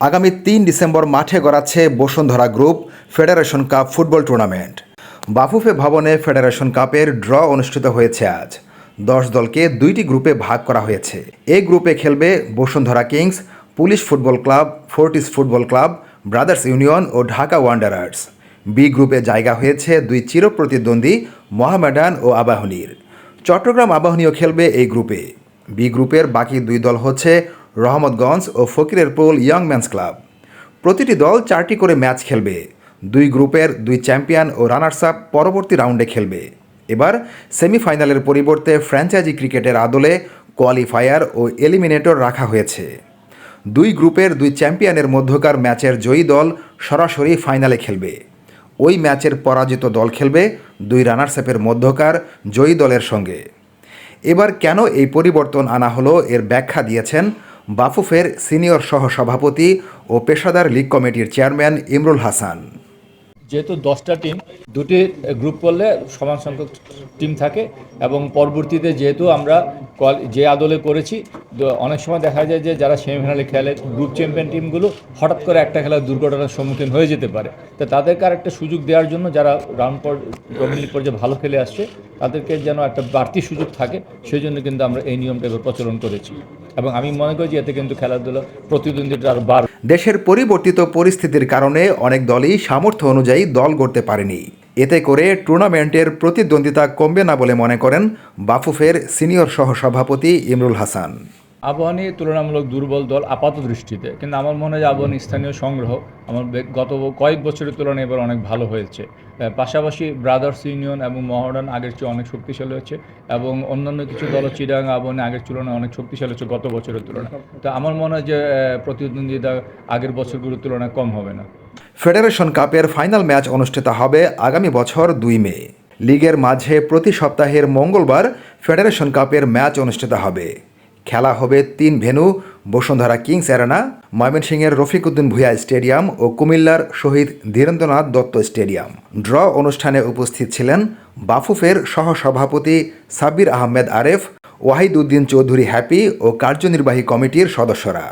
আগামী তিন ডিসেম্বর মাঠে গড়াচ্ছে Bashundhara group federation cup football tournament. Bafufe ভবনে ফেডারেশন কাপের ড্র অনুষ্ঠিত হয়েছে আজ। দশ দলকে দুইটি গ্রুপে ভাগ করা হয়েছে। এ গ্রুপে খেলবে Bashundhara Kings, Police Football Club, Fortis Football Club, Brothers Union ও ঢাকা ওয়ান্ডারার্স। বি গ্রুপে জায়গা হয়েছে দুই চিরপ্রতিদ্বন্দ্বী মোহামেডান ও আবাহনীর। চট্টগ্রাম আবাহনীও খেলবে এই গ্রুপে। বি গ্রুপের বাকি দুই দল হচ্ছে রহমতগঞ্জ ও ফকিরের ফকিরেরপুল ইয়ং ম্যানস ক্লাব। প্রতিটি দল চারটি করে ম্যাচ খেলবে। দুই গ্রুপের দুই চ্যাম্পিয়ন ও রানার্স আপ পরবর্তী রাউন্ডে খেলবে। এবার সেমিফাইনালের পরিবর্তে ফ্র্যাঞ্চাইজি ক্রিকেটের আদলে কোয়ালিফায়ার ও এলিমিনেটর রাখা হয়েছে। দুই গ্রুপের দুই চ্যাম্পিয়নের মধ্যকার ম্যাচের জয়ী দল সরাসরি ফাইনালে খেলবে। ওই ম্যাচের পরাজিত দল খেলবে দুই রানার্স আপের মধ্যকার জয়ী দলের সঙ্গে। এবার কেন এই পরিবর্তন আনা হলো এর ব্যাখ্যা দিয়েছেন বাফুফের সিনিয়র সহ সভাপতি ও পেশাদার লীগ কমিটির চেয়ারম্যান ইমরুল হাসান। যেহেতু দশটা টিম, দুটি গ্রুপ করলে সমান সংখ্যক টিম থাকে এবং পরবর্তীতে যেহেতু আমরা যে আদলে করেছি অনেক সময় দেখা যায় যে যারা সেমিফাইনালে খেলে, গ্রুপ চ্যাম্পিয়ন টিমগুলো হঠাৎ করে একটা খেলার দুর্ঘটনার সম্মুখীন হয়ে যেতে পারে। তো তাদেরকে আর একটা সুযোগ দেওয়ার জন্য যারা রাউন্ড পর ডমিনিক পর্যায়ে ভালো খেলে আসছে, তাদেরকে যেন একটা বাড়তি সুযোগ থাকে সেই জন্য কিন্তু আমরা এই নিয়মটা প্রচলন করেছি। এবং আমি মনে করি যে এতে কিন্তু খেলাধুলা প্রতিদ্বন্দ্বিতা আরও বাড়বে। দেশের পরিবর্তিত পরিস্থিতির কারণে অনেক দলই সামর্থ্য অনুযায়ী দল গড়তে পারেনি। এতে করে টুর্নামেন্টের প্রতিদ্বন্দ্বিতা কমবে না বলে মনে করেন বাফুফের সিনিয়র সহসভাপতি ইমরুল হাসান। আবাহনী তুলনামূলক দুর্বল দল আপাত দৃষ্টিতে কিন্তু আমার মনে হয় আবাহনী স্থানীয় সংগ্রহ আমার গত কয়েক বছরের তুলনায় এবার অনেক ভালো হয়েছে। পাশাপাশি ব্রাদার্স ইউনিয়ন এবং মহারান আগের চেয়ে অনেক শক্তিশালী হচ্ছে এবং অন্যান্য কিছু দল চিরাং আবাহনী আগের তুলনায় অনেক শক্তিশালী হচ্ছে গত বছরের তুলনায়। তো আমার মনে হয় যে প্রতিদ্বন্দ্বিতা আগের বছরগুলোর তুলনায় কম হবে না। ফেডারেশন কাপের ফাইনাল ম্যাচ অনুষ্ঠিত হবে আগামী বছর দুই মে। লিগের মাঝে প্রতি সপ্তাহের মঙ্গলবার ফেডারেশন কাপের ম্যাচ অনুষ্ঠিত হবে। খেলা হবে তিন ভেনু বসুন্ধরা কিংস অ্যারেনা, ময়মনসিংহের রফিকউদ্দিন ভুঁইয়া স্টেডিয়াম ও কুমিল্লার শহীদ ধীরেন্দ্রনাথ দত্ত স্টেডিয়াম। ড্র অনুষ্ঠানে উপস্থিত ছিলেন বাফুফের সহসভাপতি সাব্বির আহমেদ আরেফ ওয়াহিদ উদ্দিন চৌধুরী হ্যাপি ও কার্যনির্বাহী কমিটির সদস্যরা।